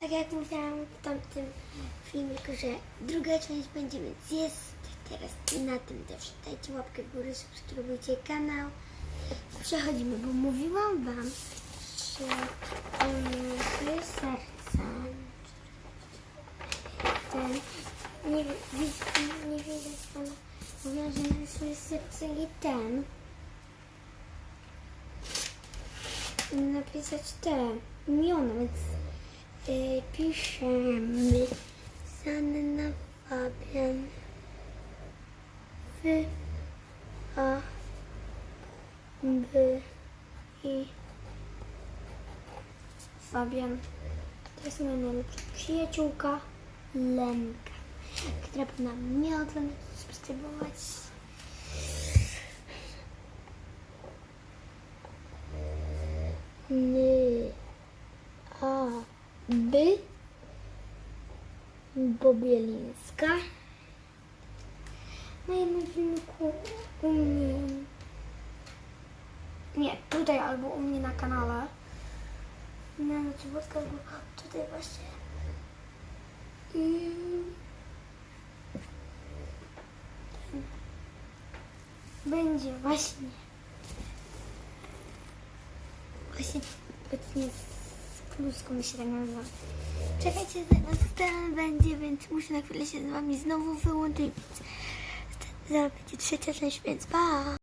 Tak jak mówiłam w tamtym filmiku, że druga część będzie, więc jest teraz na tym też. Dajcie łapkę w górę, subskrybujcie kanał. Przechodzimy, bo mówiłam wam, że um, serce. Ten, nie, wi- nie widać pana. Mówiłam, że narysuję serce i ten. napisać te imiona, więc piszemy Zanna Fabian W A B I Fabian. To jest moja najlepsza przyjaciółka Lenka, która powinna mnie oglądać, subskrybować. A, by, Bobielińska. Na jednym filmiku u mnie, nie, tutaj albo u mnie na kanale. Nie wiem, albo tutaj właśnie. I będzie właśnie Właśnie obecnie z kluską się tak nazywa. Czekajcie, zaraz ten będzie, więc muszę na chwilę się z wami znowu wyłączyć. Zaraz będzie trzecia część, więc pa!